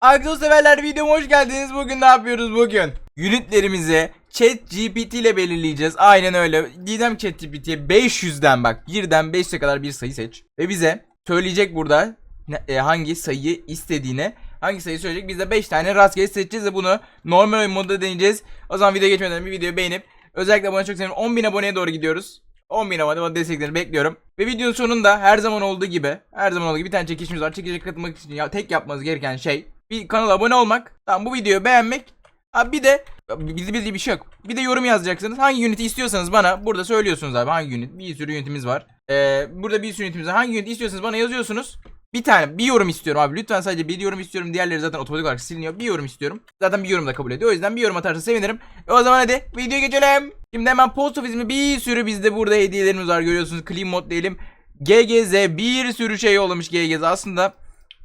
Arkadaşlar severler videoma hoş geldiniz. Bugün ne yapıyoruz bugün? Unitlerimizi Chat GPT ile belirleyeceğiz. Aynen öyle. Didem Chat GPT'ye 500'den bak 1'den 5'e kadar bir sayı seç. Ve bize söyleyecek burada e, hangi sayıyı istediğini. Hangi sayıyı söyleyecek? Biz de 5 tane rastgele seçeceğiz ve bunu normal oyun modunda deneyeceğiz. O zaman video geçmeden bir videoyu beğenip özellikle bana çok sevinirim. 10.000 aboneye doğru gidiyoruz. 10.000 abone bana desteklerini bekliyorum. Ve videonun sonunda her zaman olduğu gibi her zaman olduğu gibi bir tane çekişimiz var. Çekişe katılmak için ya, tek yapmanız gereken şey bir kanala abone olmak. Tamam bu videoyu beğenmek. Abi bir de bildiği bildiği bir şey yok. Bir de yorum yazacaksınız. Hangi unit'i istiyorsanız bana burada söylüyorsunuz abi hangi unit. Bir sürü unitimiz var. Ee, burada bir sürü unitimiz var. Hangi unit istiyorsanız bana yazıyorsunuz. Bir tane bir yorum istiyorum abi. Lütfen sadece bir yorum istiyorum. Diğerleri zaten otomatik olarak siliniyor. Bir yorum istiyorum. Zaten bir yorum da kabul ediyor. O yüzden bir yorum atarsa sevinirim. E o zaman hadi videoya geçelim. Şimdi hemen post ofisime bir sürü bizde burada hediyelerimiz var. Görüyorsunuz clean mod diyelim. GGZ bir sürü şey yollamış GGZ aslında.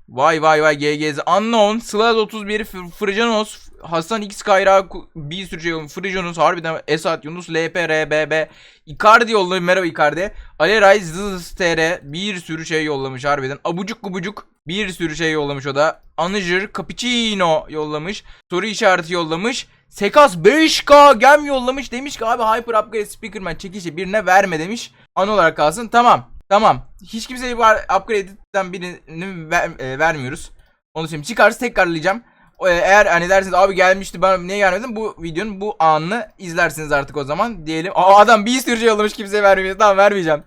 Vay vay vay GGZ Unknown Slaz 31 Fr- Frijanos Hasan X Kayra bir sürü şey Frijanos harbiden Esat Yunus LP RBB Icardi yollamış merhaba Icardi. Ali Ray TR bir sürü şey yollamış harbiden. Abucuk gubucuk bir sürü şey yollamış o da. Anıjır Cappuccino yollamış Soru işareti yollamış. Sekas 5K gem yollamış demiş ki abi Hyper Upgrade Speakerman çekişi birine verme demiş. An olarak kalsın tamam Tamam. Hiç kimseye var upgrade'den birini ver, e, vermiyoruz. Onu söyleyeyim. Çıkarsa tekrarlayacağım. E, Eğer hani dersiniz abi gelmişti ben niye gelmedin bu videonun bu anını izlersiniz artık o zaman diyelim. Aa adam bir sürü şey yollamış kimseye vermiyor. Tamam vermeyeceğim.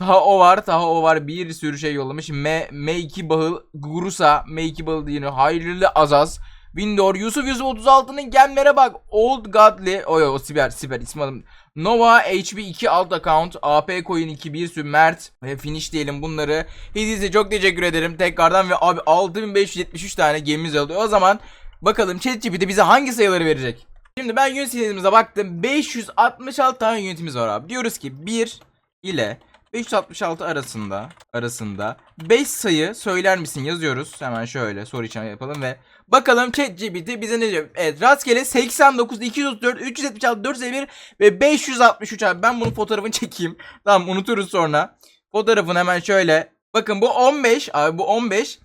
Daha o var, daha o var. Bir sürü şey yollamış. M M2 Bahıl, Gurusa, M2 Bahıl yine Hayırlı Azaz, Windor, Yusuf Yusuf 36'nın gemlere bak. Old Godly, o o siber siber ismi adım. Nova HB2 alt account, AP Coin 2 bir sürü Mert ve finish diyelim bunları. Hediyesi çok teşekkür ederim tekrardan ve abi 6573 tane gemimiz oldu. O zaman bakalım ChatGPT bize hangi sayıları verecek? Şimdi ben sayımıza baktım. 566 tane unitimiz var abi. Diyoruz ki 1 ile 566 arasında arasında 5 sayı söyler misin yazıyoruz. Hemen şöyle soru işareti yapalım ve bakalım ChatGPT bize ne diyor? Evet rastgele 89, 234, 376, 451 ve 563 abi. Ben bunun fotoğrafını çekeyim. Tamam unuturuz sonra. Fotoğrafını hemen şöyle. Bakın bu 15 abi bu 15.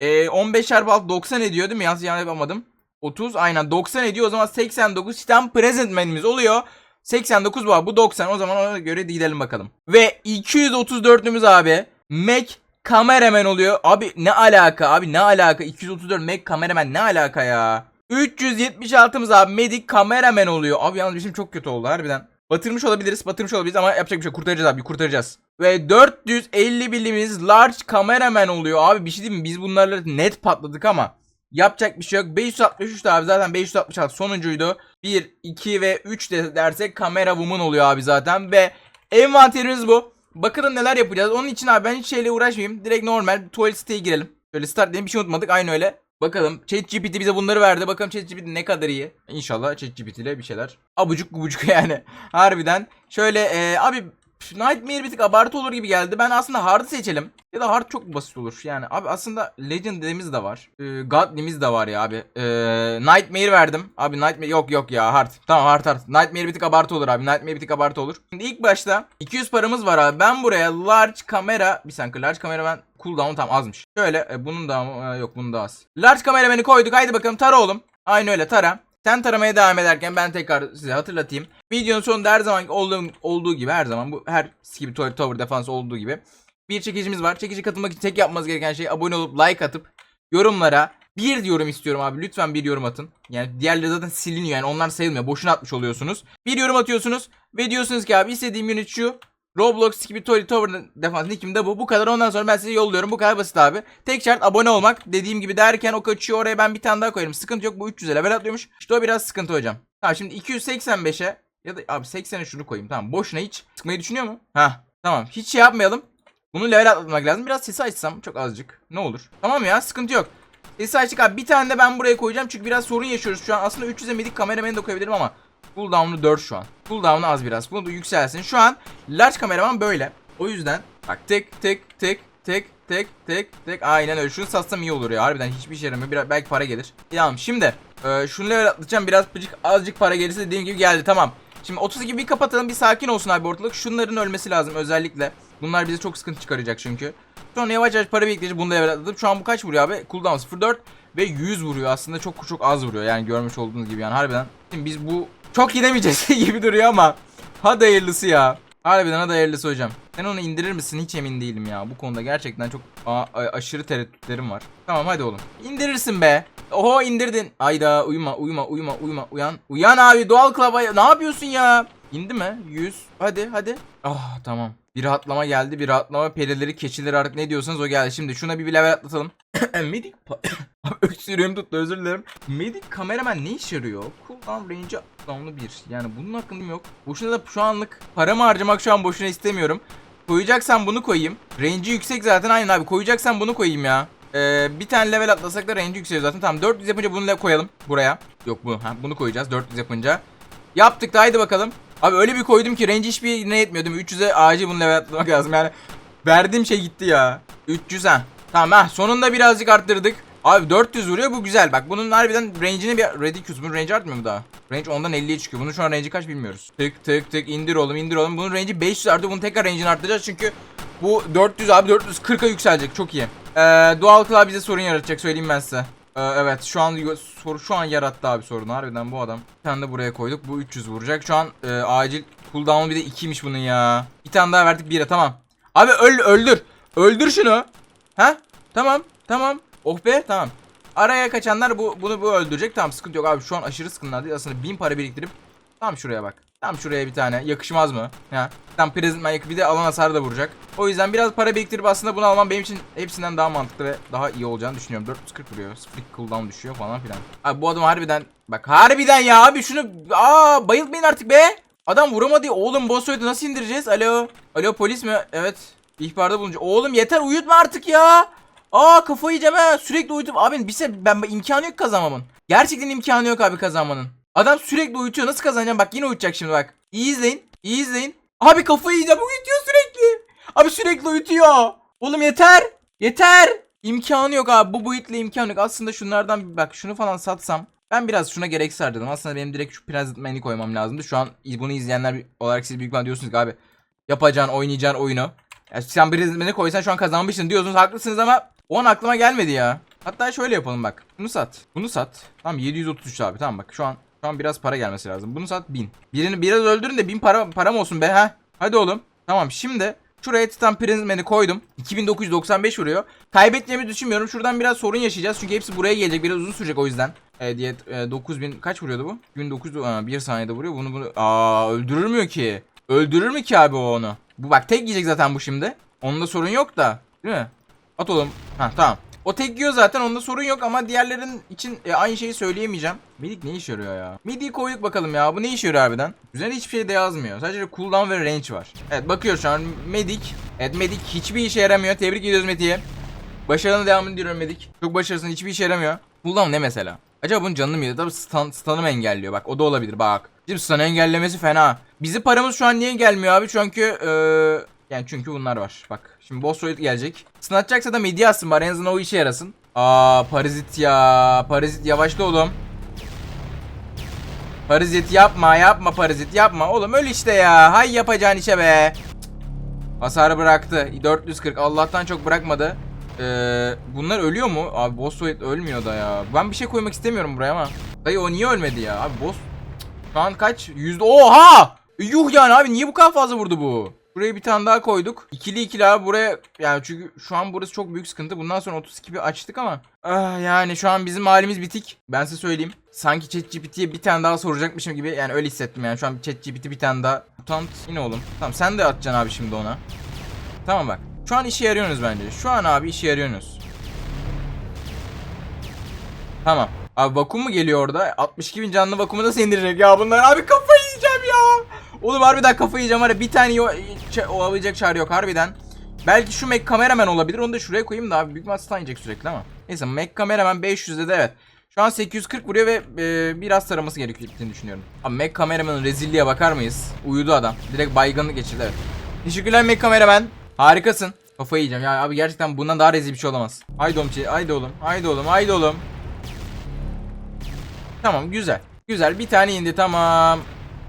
Ee, 15 çarpı 6 90 ediyor değil mi? Yani yapamadım. 30 aynen 90 ediyor. O zaman 89 sistem present menümüz oluyor. 89 bu abi. Bu 90. O zaman ona göre gidelim bakalım. Ve 234'ümüz abi. Mac kameraman oluyor. Abi ne alaka abi ne alaka? 234 Mac kameraman ne alaka ya? 376'ımız abi Medic kameraman oluyor. Abi yalnız bizim çok kötü oldu harbiden. Batırmış olabiliriz, batırmış olabiliriz ama yapacak bir şey kurtaracağız abi, kurtaracağız. Ve 450 bilimiz large kameraman oluyor. Abi bir şey diyeyim mi? Biz bunlarla net patladık ama yapacak bir şey yok. 563 de abi zaten 566 sonuncuydu. 1, 2 ve 3 de dersek kamera woman oluyor abi zaten ve envanterimiz bu. Bakalım neler yapacağız. Onun için abi ben hiç şeyle uğraşmayayım. Direkt normal tuvalet siteye girelim. Şöyle start diyelim bir şey unutmadık. Aynı öyle. Bakalım ChatGPT bize bunları verdi. Bakalım ChatGPT ne kadar iyi. İnşallah ChatGPT ile bir şeyler. Abucuk gubucuk yani. Harbiden. Şöyle e, abi Nightmare bir tık abartı olur gibi geldi. Ben aslında Hard'ı seçelim. Ya da Hard çok basit olur. Yani abi aslında Legend'imiz de var. E, Godly'miz de var ya abi. E, Nightmare verdim. Abi Nightmare yok yok ya Hard. Tamam Hard Hard. Nightmare bir tık abartı olur abi. Nightmare bir tık abartı olur. Şimdi ilk başta 200 paramız var abi. Ben buraya large kamera bir saniye large kamera ben cooldown tam azmış. Şöyle e, bunun da e, yok bunun da az. Large kamerameni koyduk. Haydi bakalım tara oğlum. Aynı öyle tara. Sen taramaya devam ederken ben tekrar size hatırlatayım. Videonun sonunda her zaman olduğu, olduğu gibi her zaman bu her gibi Tower Defense olduğu gibi bir çekicimiz var. Çekici katılmak için tek yapmanız gereken şey abone olup like atıp yorumlara bir yorum istiyorum abi. Lütfen bir yorum atın. Yani diğerleri zaten siliniyor yani onlar sayılmıyor. Boşuna atmış oluyorsunuz. Bir yorum atıyorsunuz ve diyorsunuz ki abi istediğim unit şu. Roblox gibi Toy Tower Defense nickim de bu. Bu kadar ondan sonra ben size yolluyorum. Bu kadar basit abi. Tek şart abone olmak. Dediğim gibi derken o kaçıyor oraya ben bir tane daha koyarım. Sıkıntı yok bu 300'e level atlıyormuş. İşte o biraz sıkıntı hocam. Tamam şimdi 285'e ya da abi 80'e şunu koyayım. Tamam boşuna hiç sıkmayı düşünüyor mu? Ha tamam hiç şey yapmayalım. Bunu level atlatmak lazım. Biraz sesi açsam çok azıcık. Ne olur. Tamam ya sıkıntı yok. Sesi açtık abi. Bir tane de ben buraya koyacağım. Çünkü biraz sorun yaşıyoruz şu an. Aslında 300'e medik kamerameni de koyabilirim ama cooldown'u 4 şu an. Cooldown'u az biraz. Bunu da yükselsin. Şu an large kameraman böyle. O yüzden bak tek tek tek tek tek tek tek aynen öyle. Şunu satsam iyi olur ya. Harbiden hiçbir işe yaramıyor. Biraz, belki para gelir. Tamam şimdi e, şunu level atlatacağım. Biraz pıcık azıcık para gelirse dediğim gibi geldi. Tamam. Şimdi 30 gibi bir kapatalım. Bir sakin olsun abi ortalık. Şunların ölmesi lazım özellikle. Bunlar bize çok sıkıntı çıkaracak çünkü. Sonra yavaş yavaş para biriktirecek. Bunu da level atladım. Şu an bu kaç vuruyor abi? Cooldown 0.4 ve 100 vuruyor. Aslında çok çok az vuruyor. Yani görmüş olduğunuz gibi yani harbiden. Şimdi biz bu çok gidemeyeceğiz gibi duruyor ama hadi hayırlısı ya. Harbiden hadi hayırlısı hocam. Sen onu indirir misin hiç emin değilim ya. Bu konuda gerçekten çok aşırı tereddütlerim var. Tamam hadi oğlum. İndirirsin be. Oho indirdin. Ayda uyuma uyuma uyuma uyuma uyan. Uyan abi doğal klaba ne yapıyorsun ya? İndi mi? 100. Hadi hadi. Ah tamam. Bir rahatlama geldi. Bir rahatlama perileri, keçileri artık ne diyorsanız o geldi. Şimdi şuna bir, level atlatalım. Abi öksürüğüm tuttu özür dilerim. Medik kameraman ne işe yarıyor? Cooldown range down'u 1. Yani bunun hakkında yok. Boşuna da şu anlık paramı harcamak şu an boşuna istemiyorum. Koyacaksan bunu koyayım. Range'i yüksek zaten aynen abi. Koyacaksan bunu koyayım ya. Ee, bir tane level atlasak da range yükseliyor zaten. Tamam 400 yapınca bunu koyalım buraya. Yok bu. Ha, bunu koyacağız 400 yapınca. Yaptık da haydi bakalım. Abi öyle bir koydum ki range hiçbir ne yetmiyor değil mi? 300'e acil bunu level atlamak lazım yani. Verdiğim şey gitti ya. 300 ha. Tamam ha sonunda birazcık arttırdık. Abi 400 vuruyor bu güzel. Bak bunun harbiden range'ini bir ridiculous. Bunun range artmıyor mu daha? Range 10'dan 50'ye çıkıyor. Bunun şu an range'i kaç bilmiyoruz. Tık tık tık indir oğlum indir oğlum. Bunun range'i 500 artıyor. Bunun tekrar range'ini arttıracağız çünkü bu 400 abi 440'a yükselecek. Çok iyi. Ee, Dual Claw bize sorun yaratacak söyleyeyim ben size. Ee, evet şu an soru şu an yarattı abi sorunu harbiden bu adam. Bir tane de buraya koyduk. Bu 300 vuracak. Şu an e, acil cooldown'u bir de 2'ymiş bunun ya. Bir tane daha verdik 1'e tamam. Abi öl öldür. Öldür şunu. Ha? Tamam. Tamam. Oh be tamam. Araya kaçanlar bu bunu bu öldürecek. Tamam sıkıntı yok abi. Şu an aşırı sıkıntılar değil. Aslında 1000 para biriktirip tam şuraya bak. Tam şuraya bir tane. Yakışmaz mı? Ha. Tam Prism bir de alan hasarı da vuracak. O yüzden biraz para biriktirip aslında bunu almam benim için hepsinden daha mantıklı ve daha iyi olacağını düşünüyorum. 440 vuruyor. Split cooldown düşüyor falan filan. Abi bu adam harbiden bak harbiden ya abi şunu aa bayıltmayın artık be. Adam vuramadı. Oğlum boss oydu nasıl indireceğiz? Alo. Alo polis mi? Evet. İhbarda bulunca. Oğlum yeter uyutma artık ya. Aa kafayı yiyeceğim ha. Sürekli uyutup abi bir se ben imkanı yok kazanmamın. Gerçekten imkanı yok abi kazanmanın. Adam sürekli uyutuyor. Nasıl kazanacağım? Bak yine uyutacak şimdi bak. İyi izleyin. İyi izleyin. Abi kafayı yiyeceğim. Uyutuyor sürekli. Abi sürekli uyutuyor. Oğlum yeter. Yeter. İmkanı yok abi. Bu boyutla imkanı yok. Aslında şunlardan bak şunu falan satsam. Ben biraz şuna gereksiz harcadım. Aslında benim direkt şu President koymam lazımdı. Şu an bunu izleyenler olarak siz büyük ihtimalle diyorsunuz ki abi yapacağın oynayacağın oyunu. Ya sen President koysan şu an kazanmışsın diyorsunuz. Haklısınız ama o an aklıma gelmedi ya. Hatta şöyle yapalım bak. Bunu sat. Bunu sat. Tamam 733 abi. Tamam bak şu an şu an biraz para gelmesi lazım. Bunu sat 1000. Birini biraz öldürün de 1000 para param olsun be ha. Hadi oğlum. Tamam şimdi şuraya Titan Prism'ini koydum. 2995 vuruyor. Kaybedeceğimi düşünmüyorum. Şuradan biraz sorun yaşayacağız. Çünkü hepsi buraya gelecek. Biraz uzun sürecek o yüzden. E, diye e, 9000 kaç vuruyordu bu? 1900 aa, 1 saniyede vuruyor. Bunu bunu aa öldürür mü ki? Öldürür mü ki abi o onu? Bu bak tek yiyecek zaten bu şimdi. Onda sorun yok da. Değil mi? At oğlum. Ha tamam. O tek yiyor zaten onda sorun yok ama diğerlerin için e, aynı şeyi söyleyemeyeceğim. Medik ne işe yarıyor ya? Midi koyduk bakalım ya. Bu ne işe yarıyor harbiden? Üzerinde hiçbir şey de yazmıyor. Sadece cooldown ve range var. Evet bakıyoruz şu an. Medik. Evet Medik hiçbir işe yaramıyor. Tebrik ediyoruz Medik'e. Başarının devamını diliyorum Medik. Çok başarısın hiçbir işe yaramıyor. Cooldown ne mesela? Acaba bunun canını mı yedi? Tabii stun, stun'ı mı engelliyor? Bak o da olabilir bak. Şimdi stun engellemesi fena. Bizi paramız şu an niye gelmiyor abi? Çünkü eee... Yani çünkü bunlar var. Bak şimdi boss fight gelecek. Stun atacaksa da midi atsın bari en azından o işe yarasın. Aa parazit ya. Parazit yavaşla oğlum. Parazit yapma yapma parazit yapma. Oğlum öl işte ya. Hay yapacağın işe be. Hasarı bıraktı. 440 Allah'tan çok bırakmadı. Ee, bunlar ölüyor mu? Abi boss fight ölmüyor da ya. Ben bir şey koymak istemiyorum buraya ama. Dayı o niye ölmedi ya? Abi boss... Şu an kaç? Yüzde... Oha! Yuh yani abi niye bu kadar fazla vurdu bu? Buraya bir tane daha koyduk. İkili ikili abi buraya yani çünkü şu an burası çok büyük sıkıntı. Bundan sonra 32'yi açtık ama ah, yani şu an bizim halimiz bitik. Ben size söyleyeyim. Sanki ChatGPT'ye bir tane daha soracakmışım gibi yani öyle hissettim yani. Şu an ChatGPT bir tane daha. Mutant yine oğlum. Tamam sen de atacaksın abi şimdi ona. Tamam bak. Şu an işe yarıyorsunuz bence. Şu an abi işe yarıyorsunuz. Tamam. Abi vakum mu geliyor orada? 62 bin canlı vakumu nasıl indirecek ya bunlar? Abi kafayı yiyeceğim ya. Oğlum harbiden kafayı yiyeceğim var ya bir tane olabilecek çare yok harbiden. Belki şu Mac kameraman olabilir onu da şuraya koyayım da abi büyük ihtimal stun yiyecek sürekli ama. Neyse Mac kameraman 500'de de evet. Şu an 840 vuruyor ve e, biraz taraması gerektiğini düşünüyorum. Abi Mac kameramanın rezilliğe bakar mıyız? Uyudu adam. Direkt baygınlık geçirdi evet. Teşekkürler Mac kameraman. Harikasın. Kafayı yiyeceğim ya abi gerçekten bundan daha rezil bir şey olamaz. Haydi oğlum, haydi oğlum, haydi oğlum, haydi oğlum. Tamam güzel. Güzel bir tane indi tamam.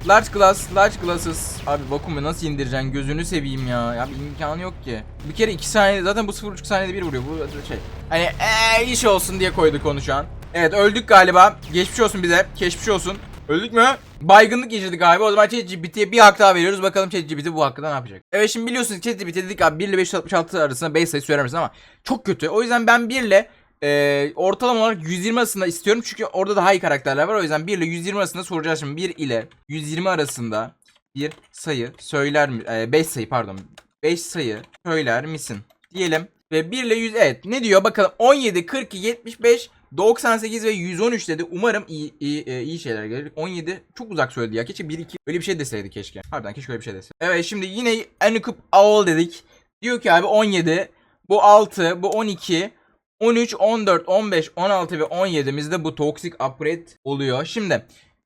Large glass, large glasses. Abi vakumu nasıl indireceksin? Gözünü seveyim ya. Ya bir imkanı yok ki. Bir kere 2 saniye zaten bu 0.5 saniyede bir vuruyor. Bu şey. Hani eee iş olsun diye koyduk onu şu an. Evet öldük galiba. Geçmiş olsun bize. Geçmiş olsun. Öldük mü? Baygınlık geçirdik abi. O zaman ChatGPT'ye bir hak daha veriyoruz. Bakalım ChatGPT bu hakkında ne yapacak? Evet şimdi biliyorsunuz ChatGPT dedik abi 1 ile 566 arasında base sayı söyler misin ama çok kötü. O yüzden ben 1 ile e, ortalama olarak 120 arasında istiyorum. Çünkü orada daha iyi karakterler var. O yüzden 1 ile 120 arasında soracağız şimdi. 1 ile 120 arasında bir sayı söyler mi? 5 sayı pardon. 5 sayı söyler misin? Diyelim. Ve 1 ile 100 evet ne diyor bakalım 17, 42, 75, 98 ve 113 dedi. Umarım iyi, iyi, e, iyi şeyler gelir. 17 çok uzak söyledi ya. Keşke 1 2 öyle bir şey deseydi keşke. Harbiden keşke öyle bir şey deseydi. Evet şimdi yine Anukup Owl dedik. Diyor ki abi 17, bu 6, bu 12, 13, 14, 15, 16 ve 17'mizde bu toxic upgrade oluyor. Şimdi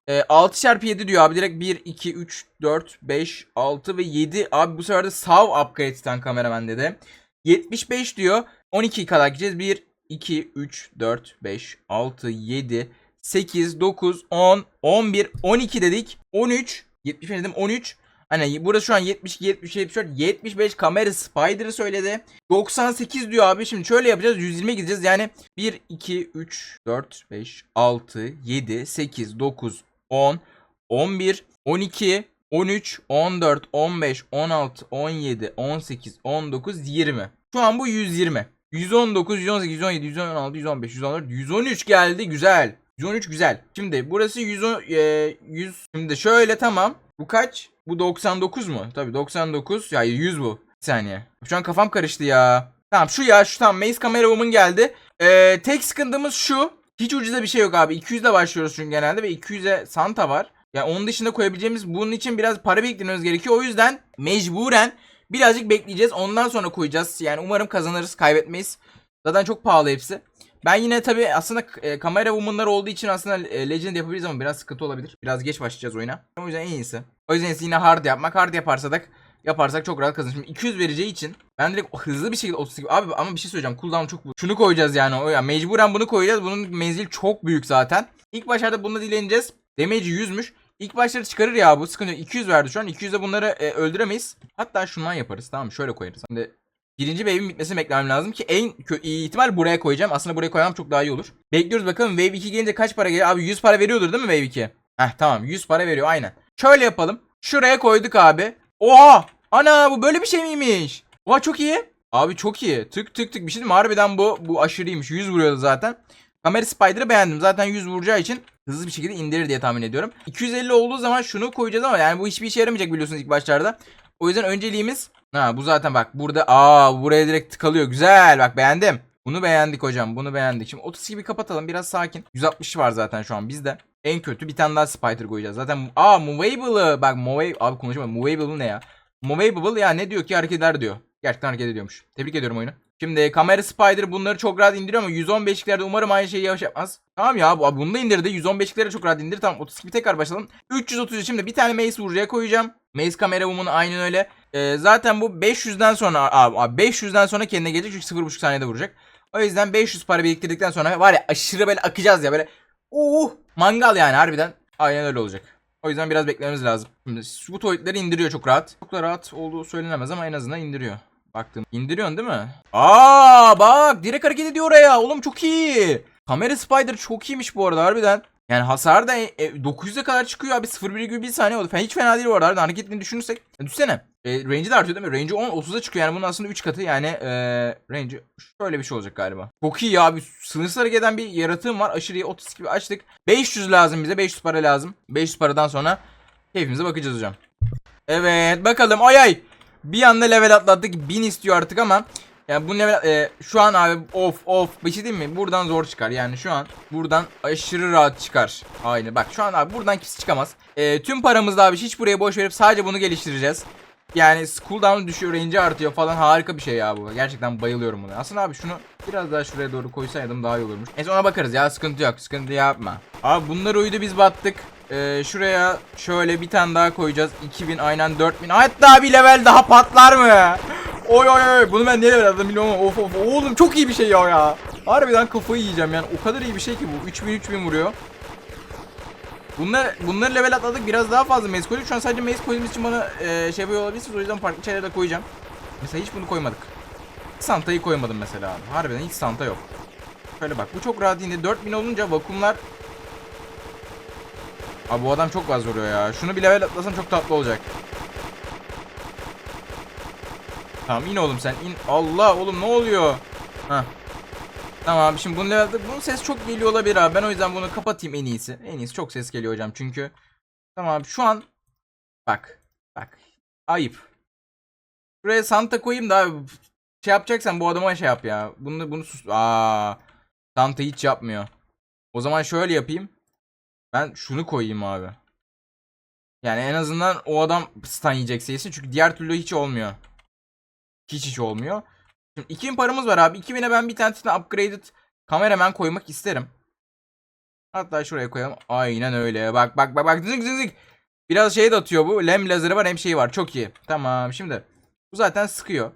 e, 6 çarpı 7 diyor abi direkt 1, 2, 3, 4, 5, 6 ve 7. Abi bu sefer de sav upgrade'den kameraman dedi. 75 diyor. 12 kadar gideceğiz. 1, 2, 3, 4, 5, 6, 7, 8, 9, 10, 11, 12 dedik. 13, 75 dedim 13. Hani burası şu an 72, 73, 74, 75 kamera spider'ı söyledi. 98 diyor abi. Şimdi şöyle yapacağız. 120 gideceğiz. Yani 1, 2, 3, 4, 5, 6, 7, 8, 9, 10, 11, 12, 13, 14, 15, 16, 17, 18, 19, 20. Şu an bu 120. 119, 118, 117, 116, 115, 114, 113 geldi. Güzel. 113 güzel. Şimdi burası 110, e, 100. Şimdi şöyle tamam. Bu kaç? Bu 99 mu? Tabii 99. Ya 100 bu. Bir saniye. Şu an kafam karıştı ya. Tamam şu ya şu tamam Maze Camera Woman geldi. Ee, tek sıkıntımız şu. Hiç ucuza bir şey yok abi. 200'de başlıyoruz çünkü genelde ve 200'e Santa var. Ya onun dışında koyabileceğimiz bunun için biraz para biriktirmemiz gerekiyor. O yüzden mecburen birazcık bekleyeceğiz. Ondan sonra koyacağız. Yani umarım kazanırız, kaybetmeyiz. Zaten çok pahalı hepsi. Ben yine tabii aslında e, kamera woman'lar olduğu için aslında e, legend yapabiliriz ama biraz sıkıntı olabilir. Biraz geç başlayacağız oyuna. O yüzden en iyisi. O yüzden yine hard yapmak. Hard yaparsak yaparsak çok rahat kazanırız. Şimdi 200 vereceği için ben direkt hızlı bir şekilde 32 abi ama bir şey söyleyeceğim. Cooldown çok bu. Şunu koyacağız yani. O ya mecburen bunu koyacağız. Bunun menzil çok büyük zaten. İlk başlarda bunu dileneceğiz. Damage'i 100'müş. İlk başları çıkarır ya bu sıkıntı yok. 200 verdi şu an. 200'de bunları e, öldüremeyiz. Hatta şundan yaparız. Tamam şöyle koyarız. Şimdi birinci wave'in bitmesini beklemem lazım ki en iyi ihtimal buraya koyacağım. Aslında buraya koymam çok daha iyi olur. Bekliyoruz bakalım wave 2 gelince kaç para gelir? Abi 100 para veriyordur değil mi wave 2? Heh tamam 100 para veriyor aynen. Şöyle yapalım. Şuraya koyduk abi. Oha! Ana bu böyle bir şey miymiş? Oha çok iyi. Abi çok iyi. Tık tık tık bir şey değil mi? Harbiden bu bu aşırıymış. 100 vuruyordu zaten. Kamera Spider'ı beğendim. Zaten 100 vuracağı için hızlı bir şekilde indirir diye tahmin ediyorum. 250 olduğu zaman şunu koyacağız ama yani bu hiçbir işe yaramayacak biliyorsunuz ilk başlarda. O yüzden önceliğimiz ha bu zaten bak burada aa buraya direkt tıkalıyor. Güzel bak beğendim. Bunu beğendik hocam. Bunu beğendik. Şimdi 32 bir kapatalım. Biraz sakin. 160 var zaten şu an bizde. En kötü bir tane daha spider koyacağız. Zaten aa movable'ı bak movable abi konuşamadım. Movable ne ya? Movable ya ne diyor ki hareket eder diyor. Gerçekten hareket ediyormuş. Tebrik ediyorum oyunu. Şimdi kamera spider bunları çok rahat indiriyor ama 115'liklerde umarım aynı şeyi yavaş yapmaz. Tamam ya bu bunu da indirdi. 115'liklere çok rahat indir. Tamam 32 tekrar başlayalım. 330 şimdi bir tane mace vurucuya koyacağım. Mace kamera woman'ı aynen öyle. Ee, zaten bu 500'den sonra abi, abi 500'den sonra kendine gelecek çünkü 0.5 saniyede vuracak. O yüzden 500 para biriktirdikten sonra var ya aşırı böyle akacağız ya böyle. Uh mangal yani harbiden. Aynen öyle olacak. O yüzden biraz beklememiz lazım. Şimdi bu tuvaletleri indiriyor çok rahat. Çok da rahat olduğu söylenemez ama en azından indiriyor. Baktım. İndiriyorsun değil mi? Aa bak direkt hareket ediyor oraya. Oğlum çok iyi. Kamera Spider çok iyiymiş bu arada harbiden. Yani hasar da e, 900'e kadar çıkıyor abi 0,1 saniye oldu. Hiç fena değil bu arada. Hareketini düşünürsek. Ya düşünsene. E, range'i de artıyor değil mi? Range'i 10 30'a çıkıyor yani bunun aslında 3 katı yani e, range'i şöyle bir şey olacak galiba. Çok iyi ya abi. Sınırsız hareket eden bir yaratığım var. Aşırı iyi 30 gibi açtık. 500 lazım bize. 500 para lazım. 500 paradan sonra keyfimize bakacağız hocam. Evet bakalım ay ay. Bir anda level atlattık. 1000 istiyor artık ama yani bu level e, şu an abi of of bir şey değil mi? Buradan zor çıkar. Yani şu an buradan aşırı rahat çıkar. Aynı bak şu an abi buradan kimse çıkamaz. E, tüm paramızda abi hiç buraya boş verip sadece bunu geliştireceğiz. Yani cooldown düşüyor, range artıyor falan harika bir şey ya bu. Gerçekten bayılıyorum buna. Aslında abi şunu biraz daha şuraya doğru koysaydım daha iyi olurmuş. Neyse ona bakarız ya sıkıntı yok. Sıkıntı yapma. Abi bunlar uydu biz battık. Ee, şuraya şöyle bir tane daha koyacağız. 2000 aynen 4000. Hatta bir level daha patlar mı? Oy oy oy. Bunu ben level atladım bilmiyorum of of. Oğlum çok iyi bir şey ya ya. Harbiden kafayı yiyeceğim yani. O kadar iyi bir şey ki bu. 3000 3000 vuruyor. Bunlar, bunları level atladık biraz daha fazla maze koyduk. Şu an sadece maze koyduğumuz için bana e, şey yapıyor olabilirsiniz. O yüzden farklı şeyler de koyacağım. Mesela hiç bunu koymadık. Santa'yı koymadım mesela. Harbiden hiç Santa yok. Şöyle bak bu çok rahat indi. 4000 olunca vakumlar... Abi bu adam çok fazla vuruyor ya. Şunu bir level atlasam çok tatlı olacak. Tamam in oğlum sen in. Allah oğlum ne oluyor? Hah. Tamam şimdi bunu level Bunun ses çok geliyor olabilir abi. Ben o yüzden bunu kapatayım en iyisi. En iyisi çok ses geliyor hocam çünkü. Tamam şu an bak. Bak. Ayıp. Buraya Santa koyayım da abi şey yapacaksan bu adama şey yap ya. Bunu bunu sus. Aa. Santa hiç yapmıyor. O zaman şöyle yapayım. Ben şunu koyayım abi. Yani en azından o adam stun yiyecek sayısı çünkü diğer türlü hiç olmuyor. Hiç hiç olmuyor. Şimdi 2000 paramız var abi. 2000'e ben bir tanesine upgraded kameraman koymak isterim. Hatta şuraya koyalım. Aynen öyle. Bak bak bak bak. Zık zık zık. Biraz şey de atıyor bu. Lem lazeri var hem şeyi var. Çok iyi. Tamam şimdi. Bu zaten sıkıyor.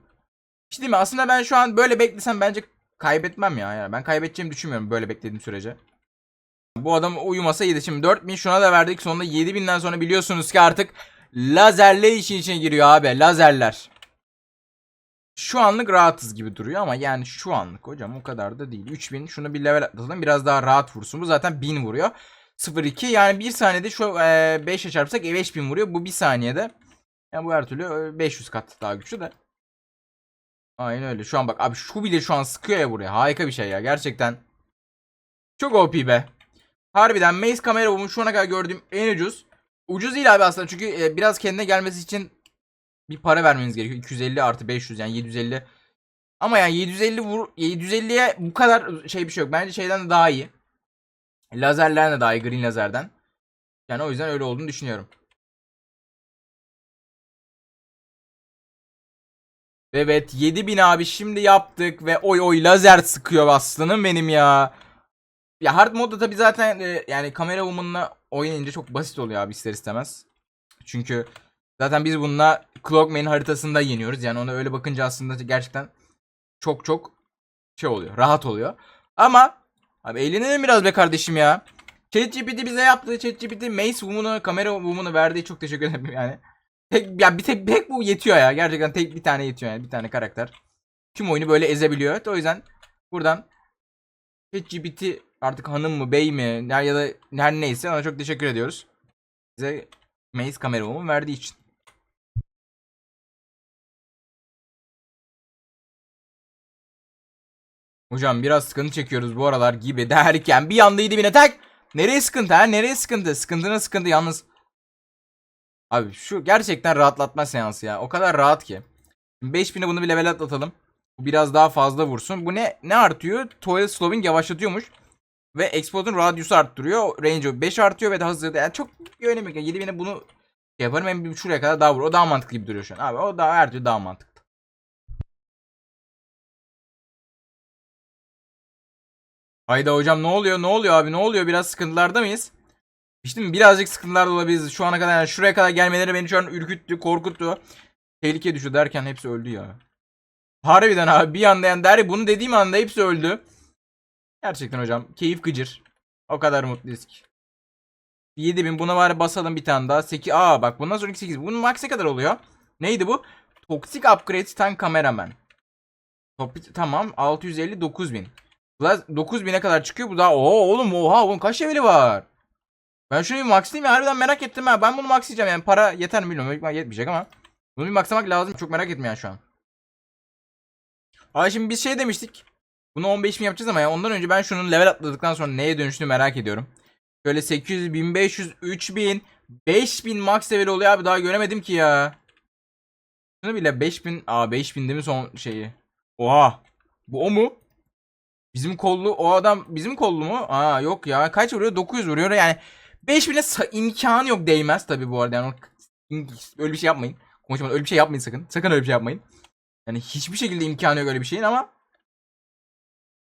İşte değil mi? Aslında ben şu an böyle beklesem bence kaybetmem ya. Yani ben kaybedeceğimi düşünmüyorum böyle beklediğim sürece. Bu adam uyumasa iyiydi. Şimdi 4000 şuna da verdik. Sonunda 7000'den sonra biliyorsunuz ki artık lazerle işin içine giriyor abi. Lazerler. Şu anlık rahatız gibi duruyor ama yani şu anlık hocam o kadar da değil. 3000 şunu bir level atlatalım biraz daha rahat vursun. Bu zaten 1000 vuruyor. 0.2 yani bir saniyede şu e, 5'e çarpsak e, 5000 vuruyor. Bu bir saniyede. Yani bu her türlü e, 500 kat daha güçlü de. Aynen öyle. Şu an bak abi şu bile şu an sıkıyor ya buraya. Harika bir şey ya gerçekten. Çok OP be. Harbiden Maze kamera bu şu ana kadar gördüğüm en ucuz. Ucuz değil abi aslında çünkü e, biraz kendine gelmesi için bir para vermeniz gerekiyor. 250 artı 500 yani 750. Ama yani 750 vur 750'ye bu kadar şey bir şey yok. Bence şeyden de daha iyi. Lazerlerden de daha iyi green lazerden. Yani o yüzden öyle olduğunu düşünüyorum. Evet 7000 abi şimdi yaptık ve oy oy lazer sıkıyor aslanım benim ya. Ya hard modda tabi zaten e, yani kamera woman'la oynayınca çok basit oluyor abi ister istemez. Çünkü zaten biz bununla Clockman haritasında yeniyoruz. Yani ona öyle bakınca aslında gerçekten çok çok şey oluyor. Rahat oluyor. Ama abi eğlenelim biraz be kardeşim ya. ChatGPT bize yaptığı ChatGPT Mace Woman'ı kamera woman'ı verdiği çok teşekkür ederim yani. Tek, ya bir tek tek bu yetiyor ya. Gerçekten tek bir tane yetiyor yani. Bir tane karakter. Tüm oyunu böyle ezebiliyor. O yüzden buradan ChatGPT artık hanım mı bey mi ya da her neyse ona çok teşekkür ediyoruz. Bize Maze kamera woman verdiği için. Hocam biraz sıkıntı çekiyoruz bu aralar gibi derken bir anda yedi bine tak. Nereye sıkıntı ha? Nereye sıkıntı? Sıkıntına sıkıntı yalnız. Abi şu gerçekten rahatlatma seansı ya. O kadar rahat ki. 5000'e bunu bir level atlatalım. Biraz daha fazla vursun. Bu ne ne artıyor? Toilet slowing yavaşlatıyormuş. Ve Explod'un radyusu arttırıyor. Range 5 artıyor ve de hızlı. Yani çok bir önemi yok. 7000'e bunu şey yaparım. Hem şuraya kadar daha vur. O daha mantıklı gibi duruyor şu an. Abi o daha her türlü daha mantıklı. Hayda hocam ne oluyor? Ne oluyor abi? Ne oluyor? Biraz sıkıntılarda mıyız? İşte? Birazcık sıkıntılarda olabiliriz. Şu ana kadar yani şuraya kadar gelmeleri beni şu an ürküttü, korkuttu. Tehlikeye düştü derken hepsi öldü ya. Harbiden abi bir anda yani der bunu dediğim anda hepsi öldü. Gerçekten hocam keyif gıcır. O kadar mutluyuz ki. 7000 buna var basalım bir tane daha. 8 aa bak bundan sonraki 8. Bunun max ne kadar oluyor? Neydi bu? Toxic Upgrade Tank Cameraman. Top, tamam 650 9000. 9000'e kadar çıkıyor bu daha. Oo oğlum oha bunun kaç leveli var? Ben şunu bir maxlayayım ya harbiden merak ettim ha. Ben bunu maxlayacağım yani para yeter mi bilmiyorum. Yetmeyecek ama. Bunu bir maxlamak lazım. Çok merak ettim yani şu an. Ay şimdi biz şey demiştik. Bunu 15 mi yapacağız ama ya ondan önce ben şunun level atladıktan sonra neye dönüştüğünü merak ediyorum. Şöyle 800, 1500, 3000, 5000 max level oluyor abi daha göremedim ki ya. Şunu bile 5000, aa 5000 değil mi son şeyi? Oha. Bu o mu? Bizim kollu o adam bizim kollu mu? Aa yok ya kaç vuruyor? 900 vuruyor yani 5000'e imkanı yok değmez tabi bu arada yani öyle bir şey yapmayın. Konuşmadan öyle bir şey yapmayın sakın. Sakın öyle bir şey yapmayın. Yani hiçbir şekilde imkanı yok öyle bir şeyin ama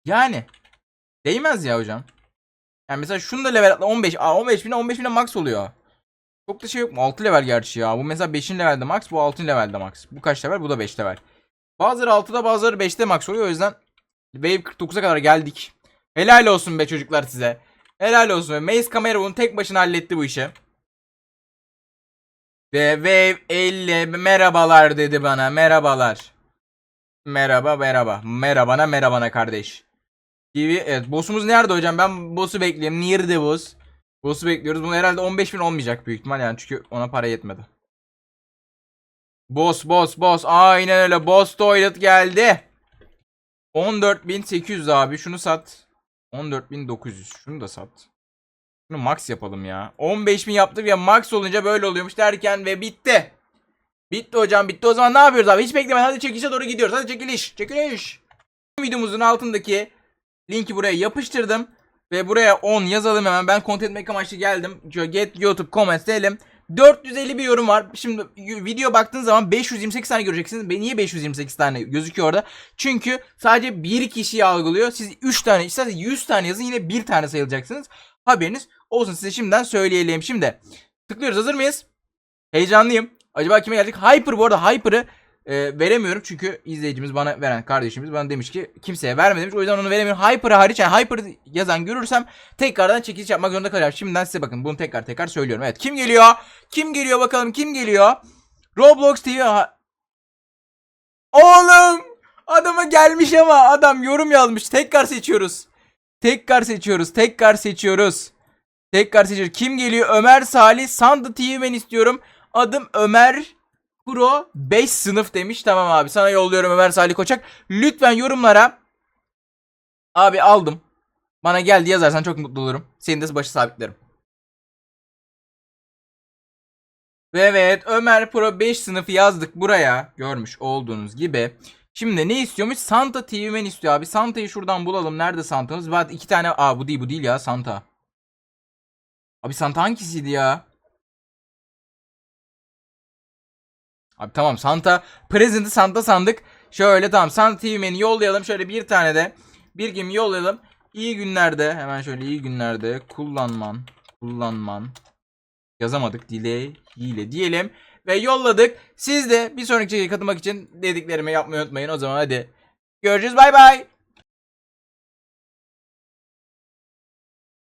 yani değmez ya hocam. Yani mesela şunu da level atla 15. Aa 15 bin 15 bin max oluyor. Çok da şey yok mu? 6 level gerçi ya. Bu mesela 5. levelde max. Bu 6. levelde max. Bu kaç level? Bu da 5 level. Bazıları 6'da bazıları 5'te max oluyor. O yüzden Wave 49'a kadar geldik. Helal olsun be çocuklar size. Helal olsun. Ve Mace kamera bunu tek başına halletti bu işi. Ve Wave 50 merhabalar dedi bana. Merhabalar. Merhaba merhaba. Merhabana merhabana kardeş. TV evet boss'umuz nerede hocam? Ben boss'u bekliyorum. Nerede boss? Boss'u bekliyoruz. Bunu herhalde 15.000 olmayacak büyük ihtimal yani çünkü ona para yetmedi. Boss boss boss aynen öyle boss toilet geldi. 14.800 abi şunu sat. 14.900 şunu da sat. Şunu max yapalım ya. 15.000 yaptık ya max olunca böyle oluyormuş derken ve bitti. Bitti hocam bitti o zaman ne yapıyoruz abi hiç beklemeden hadi çekilişe doğru gidiyoruz hadi çekiliş çekiliş. Videomuzun altındaki linki buraya yapıştırdım. Ve buraya 10 yazalım hemen. Ben content make amaçlı geldim. Get YouTube comments diyelim. 450 bir yorum var. Şimdi video baktığınız zaman 528 tane göreceksiniz. Niye 528 tane gözüküyor orada? Çünkü sadece bir kişiyi algılıyor. Siz 3 tane, isterseniz 100 tane yazın yine bir tane sayılacaksınız. Haberiniz olsun size şimdiden söyleyelim. Şimdi tıklıyoruz. Hazır mıyız? Heyecanlıyım. Acaba kime geldik? Hyper bu arada Hyper'ı e, veremiyorum çünkü izleyicimiz bana veren kardeşimiz bana demiş ki kimseye verme demiş. O yüzden onu veremiyorum. Hyper'ı hariç yani Hyper yazan görürsem tekrardan çekiliş yapmak zorunda kalacağım. Şimdiden size bakın bunu tekrar tekrar söylüyorum. Evet kim geliyor? Kim geliyor bakalım kim geliyor? Roblox TV Oğlum adama gelmiş ama adam yorum yazmış. Tekrar seçiyoruz. Tekrar seçiyoruz. Tekrar seçiyoruz. Tekrar seçiyoruz. Kim geliyor? Ömer Salih Sandı TV ben istiyorum. Adım Ömer Pro 5 sınıf demiş. Tamam abi sana yolluyorum Ömer Salih Koçak. Lütfen yorumlara abi aldım. Bana geldi yazarsan çok mutlu olurum. Senin de başı sabitlerim. Ve evet Ömer Pro 5 sınıfı yazdık buraya. Görmüş olduğunuz gibi. Şimdi ne istiyormuş? Santa TV Men istiyor abi. Santa'yı şuradan bulalım. Nerede Santa'mız? Var iki tane. Aa bu değil bu değil ya Santa. Abi Santa hangisiydi ya? Abi tamam Santa Present'ı Santa sandık. Şöyle tamam Santa TV Men'i yollayalım. Şöyle bir tane de bir gemi yollayalım. İyi günlerde hemen şöyle iyi günlerde kullanman kullanman yazamadık delay hile diyelim ve yolladık. Siz de bir sonraki çekiye katılmak için dediklerimi yapmayı unutmayın. O zaman hadi görüşürüz bay bay.